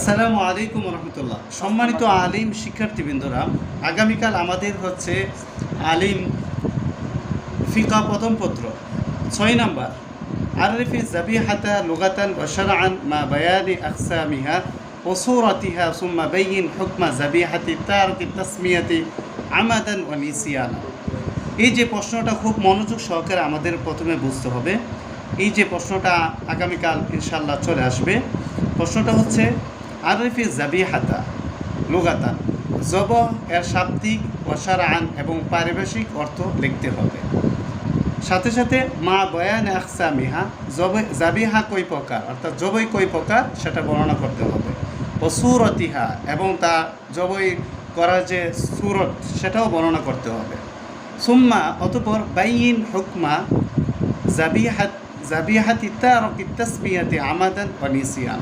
আসসালামু আলাইকুম রহমতুল্লাহ। সম্মানিত আলিম শিক্ষার্থীবৃন্দরা, আগামীকাল আমাদের হচ্ছে আলিম ফিকা প্রথম পত্র, ছয় নাম্বার। আরফি জাবিহাতা লুগাতান ওয়াশারআন মা বায়ানি আকসামিহা ওসুরাতিহা সুম্মা বাইয়িন হুকমা জাবিহাতি তারকি তাসমিয়াতি আমাদান ও নিসিয়ানা। এই যে প্রশ্নটা খুব মনোযোগ সহকারে আমাদের প্রথমে বুঝতে হবে। এই যে প্রশ্নটা আগামীকাল ইনশাল্লাহ চলে আসবে। প্রশ্নটা হচ্ছে আরফি জাবিহাতা লুগাতান। জব এর শাব্দিক ওয়াসারান এবং পারিভাষিক অর্থ লিখতে হবে। সাথে সাথে মা বয়ান আকসা মিহা জবে জাবিহা কই প্রকার? অর্থাৎ জবই কই প্রকার? সেটা বর্ণনা করতে হবে। ও সুরতিহা এবং তা জবই করার যে সুরত, সেটাও বর্ণনা করতে হবে। সুম্মা, অতপর বাইন হুকমা জাবিহাত জাবিহাত ইত্তারক ইত্তাসমিয়াতে আমাদান ও নিসিয়ান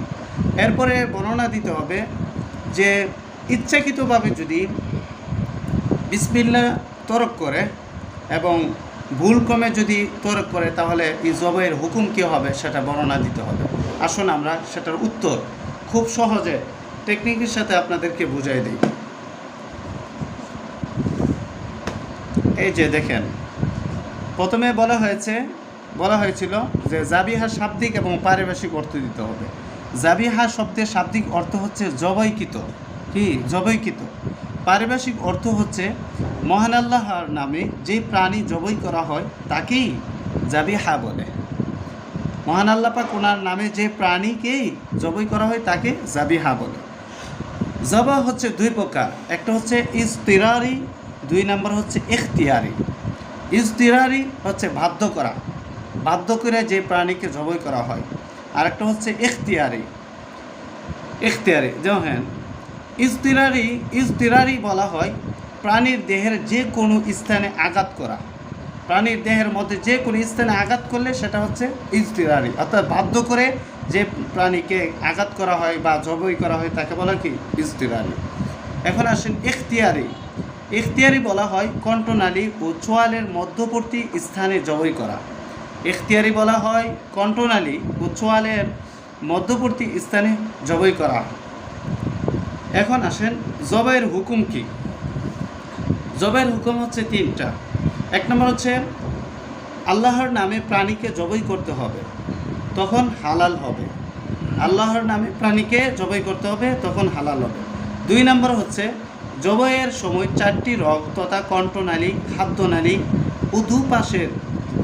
এরপরে বর্ণনা দিতে হবে যে ইচ্ছাকৃতভাবে যদি বিসমিল্লা তরক করে এবং ভুল ক্রমে যদি তরক করে, তাহলে এই জবের হুকুম কী হবে সেটা বর্ণনা দিতে হবে। আসুন আমরা সেটার উত্তর খুব সহজে টেকনিকের সাথে আপনাদেরকে বুঝাই দিই। এই যে দেখেন, প্রথমে বলা হয়েছে, বলা হয়েছিল যে জাবিহা শাব্দিক এবং পারিভাষিক অর্থ দিতে হবে। জাবিহা শব্দের শাব্দিক অর্থ হচ্ছে জবৈকিত। কি? জবৈকিত। পারিভাষিক অর্থ হচ্ছে, মহান আল্লাহর নামে যে প্রাণী জবই করা হয়, তাকেই জাবিহা বলে। মহান আল্লাহ পাক ওনার নামে যে প্রাণীকেই জবই করা হয়, তাকে জাবিহা বলে। জবা হচ্ছে দুই প্রকার। একটা হচ্ছে ইস্তিরারি দুই নম্বর হচ্ছে ইখতিয়ারি। ইস্তিরারি হচ্ছে বাধ্য করা। বাধ্য করে যে প্রাণীকে জবই করা হয়। আরেকটা হচ্ছে ইখতিয়ারি। ইখতিয়ারি, যেমন ইস্তিরারি ইস্তিরারি বলা হয় প্রাণীর দেহের যে কোনো স্থানে আঘাত করা। প্রাণীর দেহের মধ্যে যে কোনো স্থানে আঘাত করলে সেটা হচ্ছে ইস্তিরারি অর্থাৎ বাধ্য করে যে প্রাণীকে আঘাত করা হয় বা জবই করা হয় তাকে বলা কি? ইস্তিরারি এখন আসেন ইখতিয়ারি। ইখতিয়ারি বলা হয় কণ্ঠনালী ও চোয়ালের মধ্যবর্তী স্থানে জবই করা। ইখতিয়ারি বলা হয়, কণ্ঠনালী ও চোয়ালের মধ্যবর্তী স্থানে জবাই করা। এখন আসেন জবের হুকুম কি? জবের হুকুম হচ্ছে তিনটা। এক নম্বর হচ্ছে, আল্লাহর নামে প্রাণীকে জবাই করতে হবে, তখন হালাল হবে। আল্লাহর নামে প্রাণীকে জবাই করতে হবে, তখন হালাল হবে। দুই নম্বর হচ্ছে, জবাইয়ের সময় চারটি রগ তথা কণ্ঠনালী, খাদ্যনালী ও দুপাশের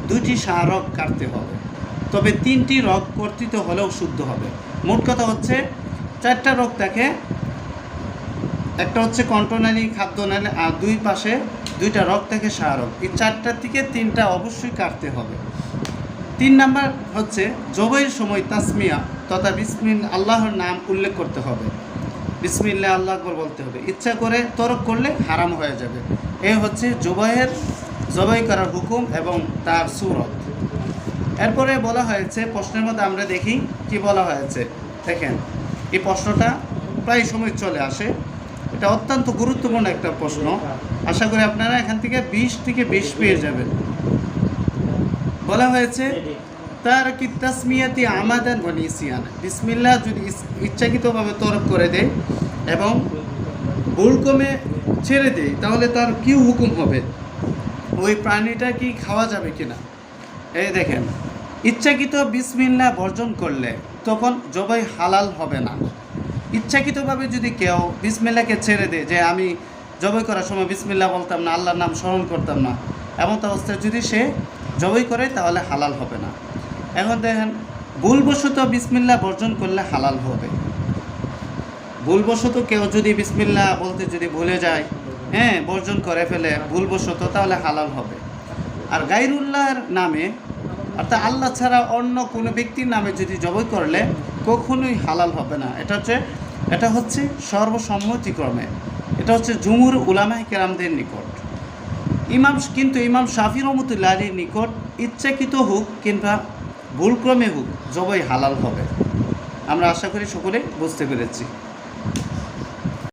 দুটি সারক কাটতে হবে। তবে তিনটি রগ কর্তৃত হলেও শুদ্ধ হবে। মোট কথা হচ্ছে, চারটা রোগ থাকে, একটা হচ্ছে কণ্ঠনালী খাদ্যনালী আর দুই পাশে দুইটা রগ থেকে সারক এই চারটার থেকে তিনটা অবশ্যই কাটতে হবে। তিন নাম্বার হচ্ছে জবের সময় তাসমিয়া তথা বিসমিল আল্লাহর নাম উল্লেখ করতে হবে। বিসমিল্লা আল্লাহ বলতে হবে। ইচ্ছা করে তরক করলে হারাম হয়ে যাবে। এ হচ্ছে জবাইয়ের জবাই করার হুকুম এবং তার সুরত। এরপরে বলা হয়েছে, প্রশ্নের মধ্যে আমরা দেখি কি বলা হয়েছে। দেখেন, এই প্রশ্নটা প্রায় সময় চলে আসে। এটা অত্যন্ত গুরুত্বপূর্ণ একটা প্রশ্ন। আশা করি আপনারা এখান থেকে বিশ থেকে বিশ পেয়ে যাবেন। বলা হয়েছে তার কি তাসমিয়াতি আমাদান বনিসিয়ান বিসমিল্লাহ যদি ইচ্ছাকৃতভাবে তরক করে দেয় এবং ভুল কমে ছেড়ে দেয়, তাহলে তার কি হুকুম হবে? ওই প্রাণীটা কি খাওয়া যাবে কিনা? এই দেখেন, ইচ্ছাকৃত বিসমিল্লা বর্জন করলে তখন জবাই হালাল হবে না। ইচ্ছাকৃতভাবে যদি কেউ বিসমিল্লাকে ছেড়ে দেয়, যে আমি জবাই করার সময় বিসমিল্লা বলতাম না, আল্লাহর নাম স্মরণ করতাম না, এমন অবস্থায় যদি সে জবাই করে, তাহলে হালাল হবে না। এখন দেখেন, ভুলবশত বিসমিল্লা বর্জন করলে হালাল হবে। ভুলবশত কেউ যদি বিসমিল্লা বলতে যদি ভুলে যায় হ্যাঁ বর্জন করে ফেলে, ভুলবশত তাহলে হালাল হবে। আর গাইরুল্লাহর নামে, অর্থাৎ আল্লাহ ছাড়া অন্য কোনো ব্যক্তির নামে যদি জবই করলে, কখনোই হালাল হবে না। এটা হচ্ছে এটা হচ্ছে সর্বসম্মতিক্রমে। এটা হচ্ছে জুমুর উলামাহ কেরামদের নিকট। ইমাম, কিন্তু ইমাম শাফি রহমতুল্লাহ আলীর নিকট ইচ্ছাকৃত হোক কিংবা ভুলক্রমে হোক, জবই হালাল হবে। আমরা আশা করি সকলে বুঝতে পেরেছি।